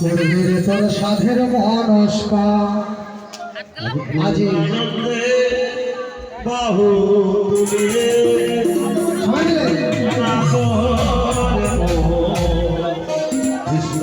করবে তোর সাধের মনস্কা আজি বাহু Krishna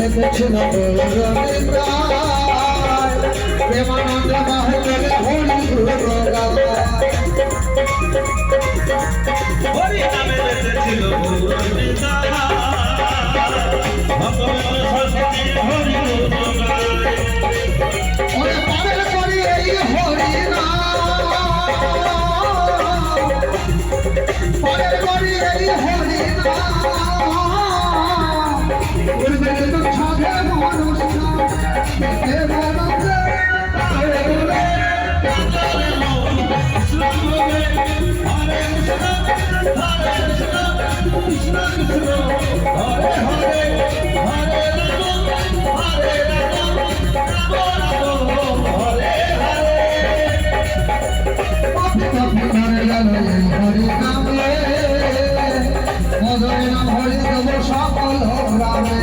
me fecho la prueba de la vida সকল গ্রামে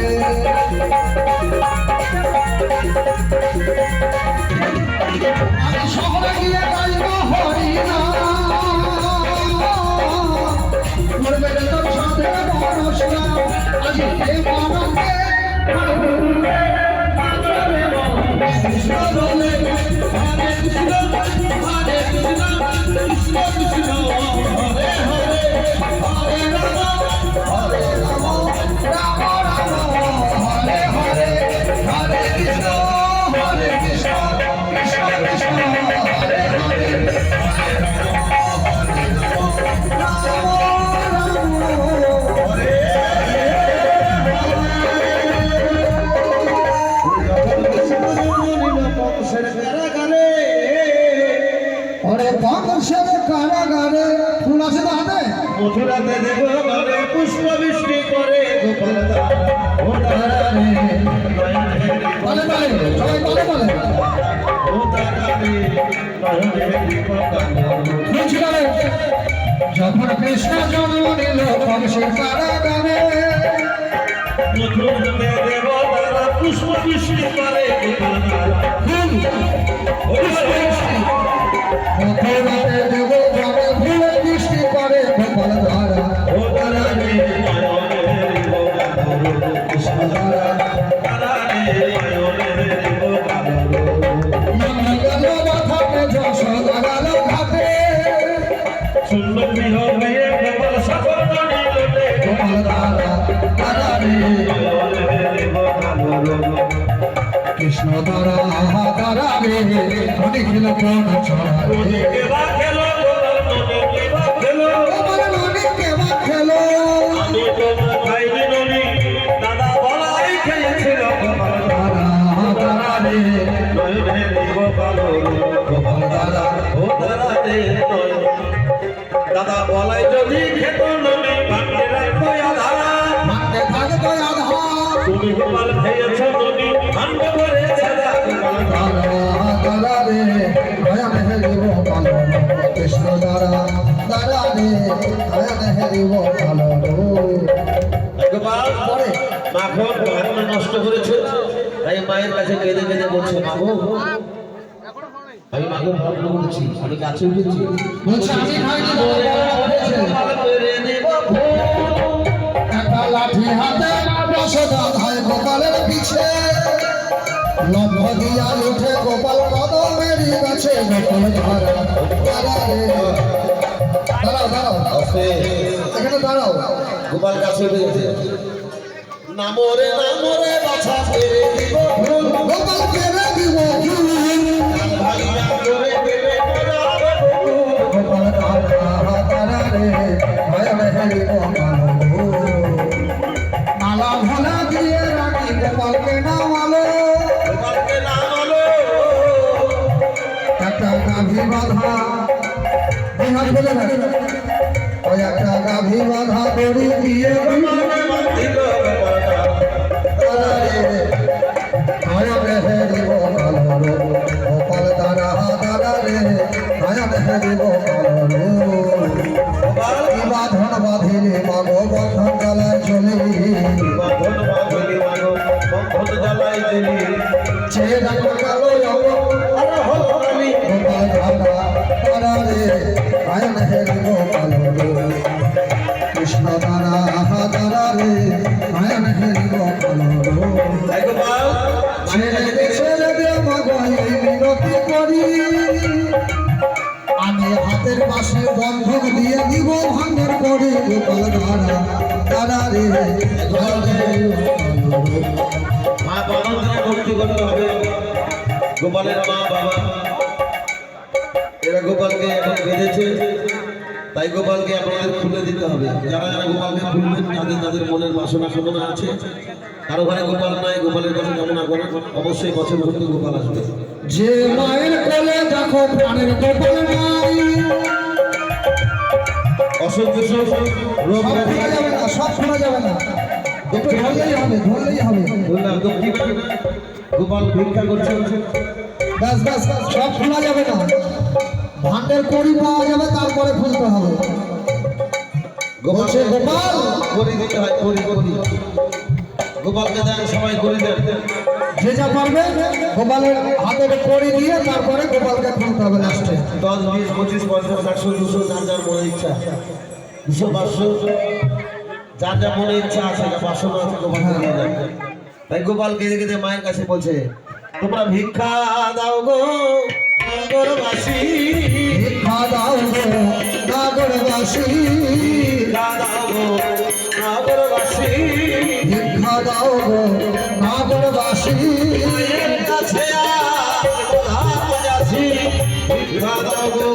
যখন কৃষ্ণ জন্ম দিল বংশে কারাগারে পুষ্প বৃষ্টি করে। কৃষ্ণ দ্বারা দ্বারা রে মনে খেল কোন ছড়া রে কেবা খেলো। কেবা খেলো আমার কৃষ্ণ দ্বারা দ্বারা রে দয়া মেহেরি গোপাল গোপাল পরে মাখন ভাগ্য নষ্ট করেছে। তাই মায়ের কাছে কেঁদে কেঁদে বলছে মাগো আমি মাকে ভাগ্য করেছি আমি কাছে উঠেছি। বলছে আমি খাইনি। একটা লাঠি হাতে গোপালের পিছে। লম্ব দিয়া উঠে গোপাল ধরা দাঁড়াও দাঁড়াও। এখানে দাঁড়াও। গোপাল কাছে নামরে নামরে গাভী বাধা, বিহার বলে না ওই একটা গাভী বাধা দড়ি দিয়ে গোপালকে বাঁধিল গোপালটা। মায়া মেহেরি গোপাল দাঁড়া দাঁড়া রে মায়া মেহেরি গোপাল মিনতি করি আমি হাতের পাশে বন্ধক দিয়ে দিব ভাঙের করি গোপাল দাঁড়া রে মা গোপালের মা বাবা। এরা গোপালকে এখন বেঁধেছে। তাই গোপালকে আপনাদের খুলে দিতে হবে। যারা যারা গোপালকে খুলবেন তাদের তাদের মনের বাসনা কামনা আছে। কারও ঘরে গোপাল নাই গোপালের কাছে কামনা করেন। অবশ্যই বছর ভর্তি গোপাল আসবে। যে মায়ের কোলে দেখো প্রাণের গোপাল নাই। অসুখ বিসুখ রোগ যাবে না সব শোনা যাবে না। একটু ধরলেই হবে ধরলেই হবে। বললাম তো কি গোপাল ভিক্ষা করছে। ব্যাস ব্যাস সব শোনা যাবে না। ভান্ডের কড়ি পাওয়া যাবে তারপরে খুলতে হবে। গোপাল করি দিতে হয় করি করি। গোপালকে দেন সবাই করি দেন। যে যা পারবে গোপালের দিয়ে তারপরে গোপালকে হবে লাস্টে দশ বিশ পঁচিশ পঞ্চাশ একশো দুশো যার যার মনে ইচ্ছা। দুশো পাঁচশো যার যার মনে ইচ্ছা আছে পাঁচশো আছে গোপালকে দিয়ে দেন। তাই গোপাল কেঁদে কেঁদে মায়ের কাছে বলছে তোমরা ভিক্ষা দাও গো নগরবাসী গো নাগরবাসী দাও গো নগরবাসী ভিক্ষা দাও গো নাগরবাসী কাছে ভিক্ষা দাও গো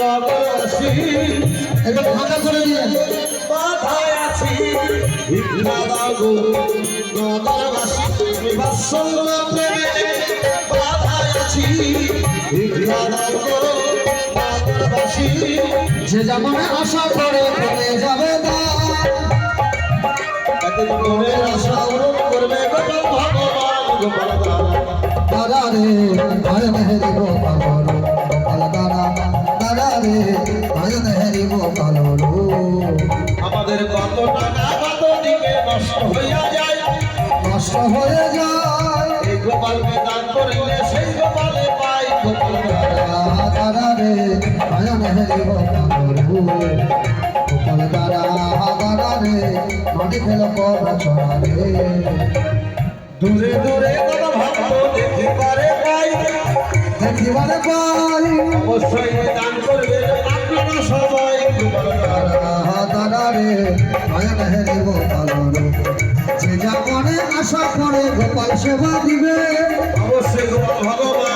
নগরবাসী এটা ফাঁকা করে দিয়ে মাথায় আছি ভিক্ষা দাও গো নগরবাসী বিবাসল্য প্রেমে মাথায় আছি ভিক্ষা দাও গো নগরবাসী যে যেমন আশা করে করে যাবে মনের আশা করবে ভগবান গোপাল দাদা রে ভয় মেহেরি গোপাল গোপাল দাদা দাদা রে ভয় মেহেরি গোপাল আমাদের কত টাকা কত দিকে নষ্ট হইয়া যায়। নষ্ট হয়ে যায়। গোপালকে দান করিলে গোপাল দাদা দাদা রে মাটি ফেল কর ছড়া রে দূরে দূরে কোন ভক্ত দেখি পাই দেখিবারে পাই। অবশ্যই দান করবে আপনার সবাই। গোপাল তারা দাদা রে নয়ন হেরি গোপাল যে যা আশা করে গোপাল সেবা দিবে। অবশ্যই গোপাল ভগবান।